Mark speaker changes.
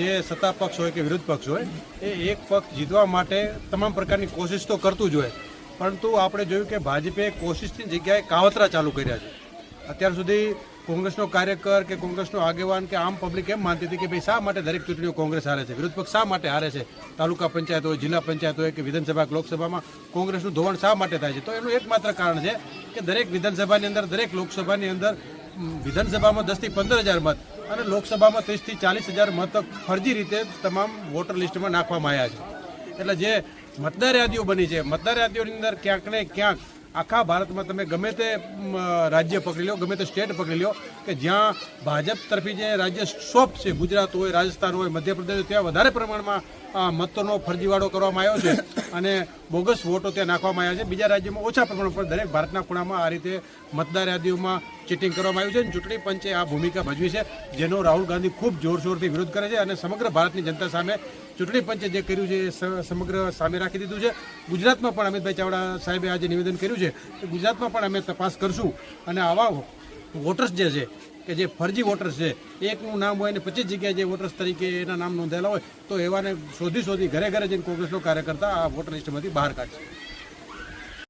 Speaker 1: જે સત્તા પક્ષ હોય કે વિરોધ પક્ષ હોય, એ એક પક્ષ જીતવા માટે તમામ પ્રકારની કોશિશ તો કરતું જ હોય. પરંતુ આપણે જોયું કે ભાજપે કોશિશની જગ્યાએ કાવતરા ચાલુ કર્યા છે. અત્યાર સુધી કોંગ્રેસનો કાર્યકર કે કોંગ્રેસનો આગેવાન કે આમ પબ્લિક એમ માનતી હતી કે ભાઈ શા માટે દરેક ચૂંટણીઓ કોંગ્રેસ હારે છે? વિરોધ પક્ષ શા માટે હારે છે? તાલુકા પંચાયત હોય, જિલ્લા પંચાયત હોય કે વિધાનસભા લોકસભામાં કોંગ્રેસનું ધોરણ શા માટે થાય છે? તો એનું એકમાત્ર કારણ છે કે દરેક વિધાનસભાની અંદર, દરેક લોકસભાની અંદર વિધાનસભામાં દસથી પંદર હજાર મત અને લોકસભામાં ત્રીસથી ચાલીસ હજાર મત ફરજી રીતે તમામ વોટર લિસ્ટમાં નાખવામાં આવ્યા છે. એટલે જે મતદાર યાદીઓ બની છે, મતદાર યાદીઓની અંદર ક્યાંક ને ક્યાંક આખા ભારતમાં તમે ગમે તે રાજ્ય પકડી લો, ગમે તે સ્ટેટ પકડી લો, કે જ્યાં ભાજપ તરફી જે રાજ્ય સોપ છે, ગુજરાત હોય, રાજસ્થાન હોય, મધ્યપ્રદેશ ત્યાં વધારે પ્રમાણમાં મતોનો ફરજીવાળો કરવામાં આવ્યો છે. અને બોગસ વોટો ત્યાં નાખવામાં આવ્યા છે. બીજા રાજ્યોમાં ઓછા પ્રમાણમાં પણ દરેક ભારતના ખૂણામાં આ રીતે મતદાર યાદીઓમાં ચીટિંગ કરવામાં આવ્યું છે. અને ચૂંટણી પંચે આ ભૂમિકા ભજવી છે, જેનો રાહુલ ગાંધી ખૂબ જોરશોરથી વિરોધ કરે છે અને સમગ્ર ભારતની જનતા સામે ચૂંટણી પંચે જે કર્યું છે એ સમગ્ર સામે રાખી દીધું છે. ગુજરાતમાં પણ અમિતભાઈ ચાવડા સાહેબે આજે નિવેદન કર્યું છે કે ગુજરાતમાં પણ અમે તપાસ કરશું અને આવા વોટર્સ જે છે કે જે ફરજી વોટર્સ છે, એકનું નામ હોય અને પચીસ જગ્યાએ જે વોટર્સ તરીકે એના નામ નોંધાયેલા હોય, તો એવાને શોધી શોધી ઘરે ઘરે જઈને કોંગ્રેસનો કાર્યકર્તા આ વોટર લિસ્ટમાંથી બહાર કાઢશે.